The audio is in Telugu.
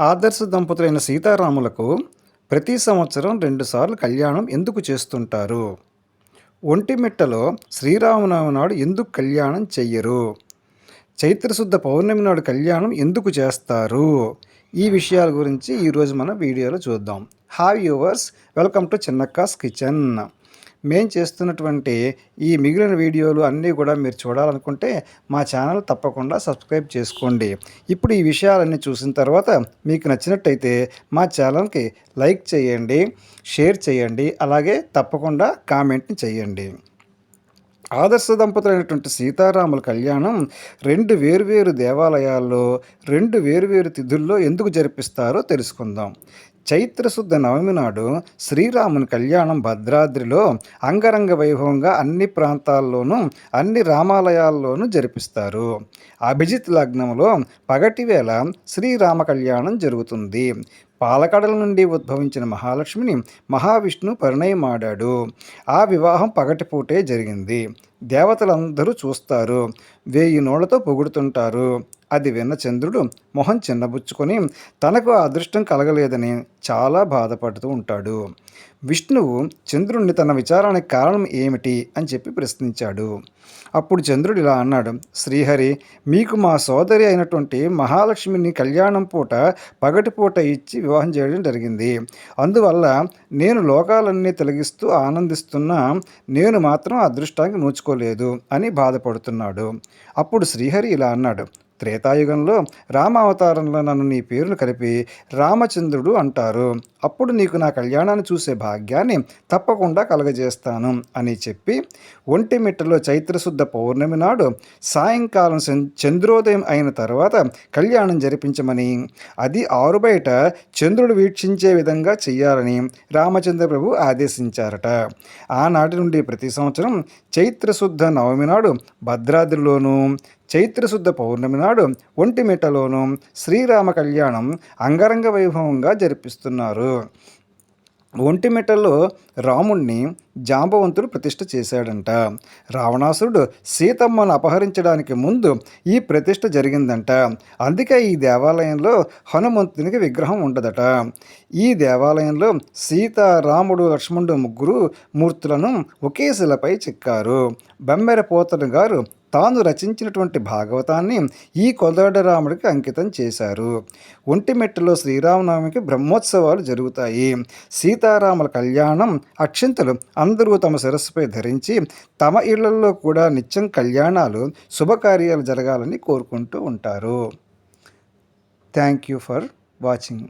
ఆదర్శ దంపతులైన సీతారాములకు ప్రతి సంవత్సరం రెండుసార్లు కళ్యాణం ఎందుకు చేస్తుంటారు? ఒంటిమిట్టలో శ్రీరామనవమి నాడు ఎందుకు కళ్యాణం చెయ్యరు? చైత్రశుద్ధ పౌర్ణమి నాడు కళ్యాణం ఎందుకు చేస్తారు? ఈ విషయాల గురించి ఈరోజు మనం వీడియోలో చూద్దాం. Hi viewers welcome to Chinnakka's kitchen. మేము చేస్తున్నటువంటి ఈ మిగిలిన వీడియోలు అన్నీ కూడా మీరు చూడాలనుకుంటే మా ఛానల్ తప్పకుండా సబ్స్క్రైబ్ చేసుకోండి. ఇప్పుడు ఈ విషయాలన్నీ చూసిన తర్వాత మీకు నచ్చినట్టయితే మా ఛానల్కి లైక్ చేయండి షేర్ చేయండి అలాగే తప్పకుండా కామెంట్ని చేయండి. ఆదర్శ దంపతులైనటువంటి సీతారాముల కళ్యాణం రెండు వేరువేరు దేవాలయాల్లో రెండు వేరువేరు తిథుల్లో ఎందుకు జరిపిస్తారో తెలుసుకుందాం. చైత్రశుద్ధ నవమి నాడు శ్రీరాముని కళ్యాణం భద్రాద్రిలో అంగరంగ వైభవంగా అన్ని ప్రాంతాల్లోనూ అన్ని రామాలయాల్లోనూ జరిపిస్తారు. అభిజిత్ లగ్నంలో పగటి వేళ శ్రీరామ కళ్యాణం జరుగుతుంది. పాలకడల నుండి ఉద్భవించిన మహాలక్ష్మిని మహావిష్ణు పరిణయమాడాడు. ఆ వివాహం పగటిపూటే జరిగింది. దేవతలందరూ చూస్తారు. వేయి నోళ్ళతో పొగుడుతుంటారు. అది విన్న చంద్రుడు మొహం చిన్నబుచ్చుకొని తనకు అదృష్టం కలగలేదని చాలా బాధపడుతూ ఉంటాడు. విష్ణువు చంద్రుణ్ణి తన విచారానికి కారణం ఏమిటి అని చెప్పి ప్రశ్నించాడు. అప్పుడు చంద్రుడు ఇలా అన్నాడు శ్రీహరి మీకు మా సోదరి అయినటువంటి మహాలక్ష్మిని కళ్యాణం పూట పగటిపూట ఇచ్చి వివాహం చేయడం జరిగింది. అందువల్ల నేను లోకాలన్నీ తొలగిస్తూ ఆనందిస్తున్నా నేను మాత్రం అదృష్టానికి నోచుకోలేదు అని బాధపడుతున్నాడు. అప్పుడు శ్రీహరి ఇలా అన్నాడు త్రేతాయుగంలో రామావతారంలో నన్ను నీ పేరును కలిపి రామచంద్రుడు అంటారు. అప్పుడు నీకు నా కళ్యాణాన్ని చూసే భాగ్యాన్ని తప్పకుండా కలగజేస్తాను అని చెప్పి ఒంటిమిట్టలో చైత్రశుద్ధ పౌర్ణమి నాడు సాయంకాలం చంద్రోదయం అయిన తర్వాత కళ్యాణం జరిపించమని అది ఆరు బయట చంద్రుడు వీక్షించే విధంగా చెయ్యాలని రామచంద్ర ప్రభు ఆదేశించారట. ఆనాటి నుండి ప్రతి సంవత్సరం చైత్రశుద్ధ నవమి నాడు భద్రాద్రిలోనూ చైత్రశుద్ధ పౌర్ణమి నాడు ఒంటిమిటలోను శ్రీరామ కళ్యాణం అంగరంగ వైభవంగా జరిపిస్తున్నారు. ఒంటిమిటలో రాముణ్ణి జాంబవంతుడు ప్రతిష్ఠ చేశాడంట. రావణాసురుడు సీతమ్మను అపహరించడానికి ముందు ఈ ప్రతిష్ఠ జరిగిందంట. అందుకే ఈ దేవాలయంలో హనుమంతునికి విగ్రహం ఉండదట. ఈ దేవాలయంలో సీత రాముడు లక్ష్మణుడు ముగ్గురు మూర్తులను ఒకే శిలపై చిక్కారు. బెమ్మెర పోతను గారు తాను రచించినటువంటి భాగవతాన్ని ఈ కొదడరాముడికి అంకితం చేశారు. ఒంటిమెట్టలో శ్రీరామనవమికి బ్రహ్మోత్సవాలు జరుగుతాయి. సీతారాముల కళ్యాణం అక్షింతలు అందరూ తమ శిరస్సుపై ధరించి తమ ఇళ్ళలో కూడా నిత్యం కళ్యాణాలు శుభకార్యాలు జరగాలని కోరుకుంటూ ఉంటారు. Thank you for watching